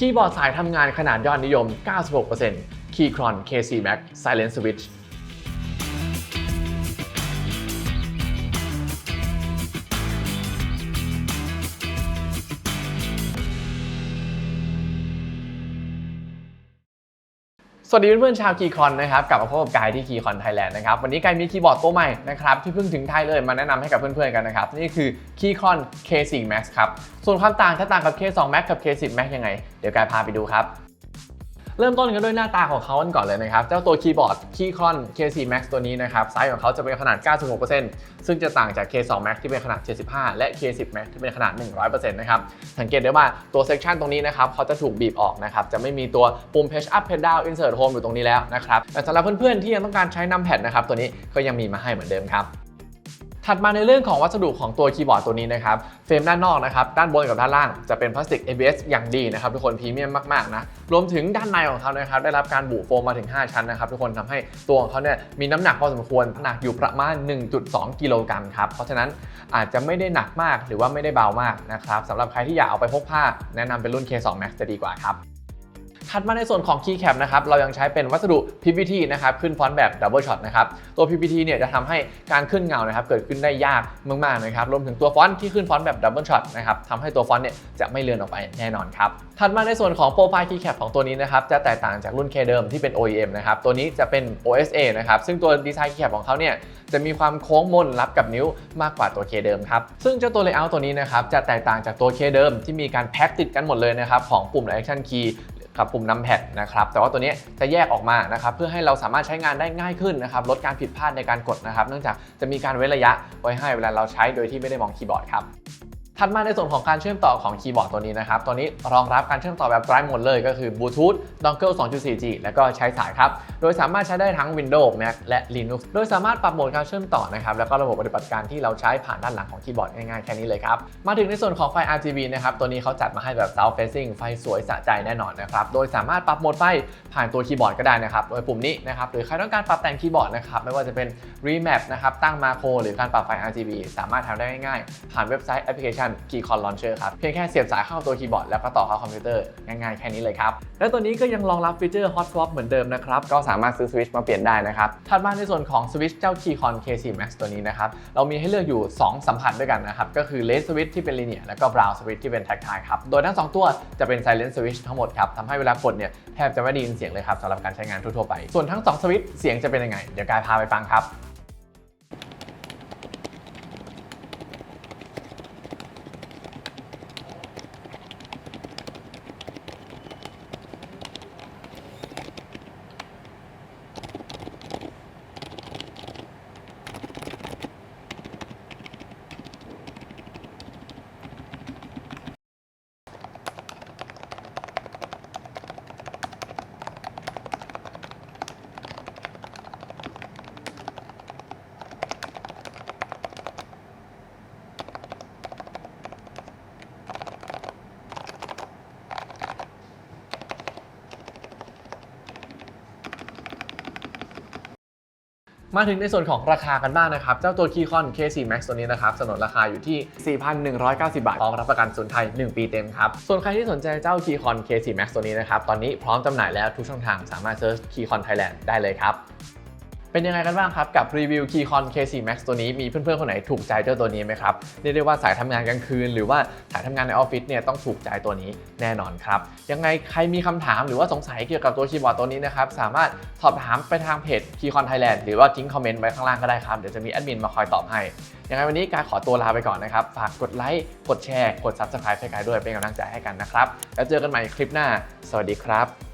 คีย์บอร์ดสายทำงานขนาดยอดนิยม 96% Keychron KC Max Silent Switch วัสดีเพื่อนๆชาวคีคอนนะครับกลับมาพบกับกายที่คีคอนไทยแลนด์นะครับวันนี้กายมีคีย์บอร์ดตัวใหม่นะครับที่เพิ่งถึงไทยเลยมาแนะนำให้กับเพื่อนๆกันนะครับนี่คือคีคอน K4 Max ครับส่วนความต่างถ้าต่างกับ K2 Max กับ K10 Max ยังไง เดี๋ยวกายพาไปดูครับ เริ่มต้นกันด้วยหน้าตาของเขากันก่อนเลยนะครับ เจ้าตัวคีย์บอร์ด Keychron K4 Max ตัวนี้นะครับไซส์ของเขาจะเป็นขนาด 96%ซึ่งจะต่างจาก K2 Max ที่เป็นขนาด 75 และ K10 Max ที่เป็นขนาด 100%นะครับ สังเกตได้ว่าตัวเซกชันตรงนี้นะครับเขาจะถูกบีบออกนะครับ จะไม่มีตัวปุ่ม Page Up Page Down Insert Home อยู่ตรงนี้แล้วนะครับแต่สำหรับเพื่อนๆที่ยังต้องการใช้นัมแพดนะครับตัวนี้ก็ยังมีมาให้เหมือนเดิมครับ ถัดมาในเรื่องของวัสดุของตัวคีย์บอร์ดตัวนี้นะครับ เฟรมด้านนอกนะครับ ด้านบนกับด้านล่างจะเป็นพลาสติก ABS อย่างดีนะครับทุกคนพรีเมียมมากๆนะ รวมถึงด้านในของเขานะครับได้รับการบุโฟมมาถึง 5 ชั้นนะครับทุกคนทำให้ตัวของเขาเนี่ยมีน้ำหนักพอสมควรหนักอยู่ประมาณ 1.2 กิโลกรัมครับ เพราะฉะนั้นอาจจะไม่ได้หนักมากหรือว่าไม่ได้เบามากนะครับสำหรับใครที่อยากเอาไปพกพาแนะนำเป็นรุ่น K2 Max จะดีกว่าครับ ถัดมาในส่วนของ Keycap นะครับเรายังใช้เป็นวัสดุ PPT นะครับขึ้นฟอนต์แบบ Double Shot นะครับตัว PPT เนี่ยจะทำให้การขึ้นเงานะครับเกิดขึ้นได้ยากมากๆนะครับรวมถึงตัวฟอนต์ที่ขึ้นฟอนต์แบบ Double Shot นะครับทำให้ตัวฟอนต์เนี่ยจะไม่เลือนออกไปแน่นอนครับถัดมาในส่วนของโปรไฟล์ Keycap ของตัวนี้นะครับจะแตกต่างจากรุ่น K เดิมที่เป็น OEM นะครับตัวนี้จะเป็น OSA นะครับซึ่งตัวดีไซน์ Keycap ของเขาเนี่ยจะมีความโค้งมนรับกับนิ้วมากกว่าตัว K เดิมครับซึ่งเจ้าตัว Layout ตัวนี้นะครับจะแตกต่างจากตัว K เดิมที่มีการแพ็คติดกันหมดเลยนะครับของปุ่ม Action Key กับปุ่มนัมแพดนะครับแต่ว่าตัวนี้จะแยกออกมานะครับเพื่อให้เราสามารถใช้งานได้ง่ายขึ้นนะครับลดการผิดพลาดในการกดนะครับ เนื่องจากจะมีการเว้นระยะไว้ให้เวลาเราใช้โดยที่ไม่ได้มองคีย์บอร์ดครับ ถัดมาในส่วนของการเชื่อมต่อของคีย์บอร์ดตัวนี้นะครับ ตัวนี้รองรับการเชื่อมต่อแบบไร้หมดเลยก็คือ Bluetooth Dongle 2.4G แล้วก็ใช้สายครับ โดยสามารถใช้ได้ทั้ง Windows Mac และ Linux โดยสามารถปรับโหมดการเชื่อมต่อนะครับ แล้วก็ระบบปฏิบัติการที่เราใช้ผ่านด้านหลังของคีย์บอร์ดง่ายๆแค่นี้เลยครับ มาถึงในส่วนของไฟ RGB นะครับ ตัวนี้เขาจัดมาให้แบบ South Facing ไฟสวยสะใจแน่นอนนะครับ โดยสามารถปรับโหมดไฟผ่านตัวคีย์บอร์ดก็ได้นะครับ โดยปุ่มนี้นะครับ หรือใครต้องการปรับแต่งคีย์บอร์ดนะครับ ไม่ว่าจะเป็น Remap นะครับ ตั้งมาโครหรือการปรับไฟ RGB สามารถทำได้ง่ายๆผ่านเว็บไซต์แอปพลิเคชัน Keycon Launcher ครับ เพียงแค่เสียบสายเข้าตัวคีย์บอร์ดแล้วก็ต่อเข้าคอมพิวเตอร์ง่ายๆแค่นี้เลยครับ และตัวนี้ก็ยังรองรับฟีเจอร์ Hot Swap เหมือนเดิมนะครับ ก็สามารถซื้อสวิตช์มาเปลี่ยนได้นะครับ ถัดมาในส่วนของสวิตช์เจ้า Keycon K4 Max ตัวนี้นะครับ เรามีให้เลือกอยู่ 2 สัมผัสด้วยกันนะครับ ก็คือ Red Switch ที่เป็น Linear แล้วก็ Brown Switch ที่เป็น Tactile ครับ โดยทั้ง 2 ตัวจะเป็น Silent Switch ทั้งหมดครับทำให้เวลากดเนี่ยแทบจะไม่ได้ยินเสียงเลยครับสำหรับการใช้งานทั่วๆไป ส่วนทั้ง2สวิตช์เสียงจะเป็นยังไงเดี๋ยวกายพาไปฟังครับ มาถึงในส่วนของราคากันบ้างนะครับ เจ้าตัว Keycon K4 Max ตัวนี้นะครับสนนราคาอยู่ที่ 4,190 บาทพร้อมรับประกันศูนย์ไทย 1 ปีเต็มครับ ส่วนใครที่สนใจเจ้า Keycon K4 Max ตัวนี้นะครับ ตอนนี้พร้อมจำหน่ายแล้วทุกช่องทางสามารถเซิร์ช Keycon Thailand ได้เลยครับ เป็นยังไงกันบ้างครับ กับรีวิว Keycon K4 Max ตัวนี้มีเพื่อนๆ คนไหนถูกใจเจ้าตัวนี้ไหมครับเรียกได้ว่าสายทำงานกลางคืน หรือว่าสายทำงานในออฟฟิศเนี่ยต้องถูกใจตัวนี้แน่นอนครับ ยังไงใครมีคำถามหรือว่าสงสัยเกี่ยวกับตัวคีย์บอร์ดตัวนี้นะครับสามารถสอบถามไปทางเพจ Keycon Thailand หรือว่าทิ้งคอมเมนต์ไว้ข้างล่างก็ได้ครับเดี๋ยวจะมีแอดมินมาคอยตอบให้ยังไงวันนี้กายขอตัวลาไปก่อนนะครับฝากกดไลค์กดแชร์กด Subscribe ให้กายด้วยเป็นกำลังใจให้กันนะครับแล้วเจอกันใหม่คลิปหน้า สวัสดีครับ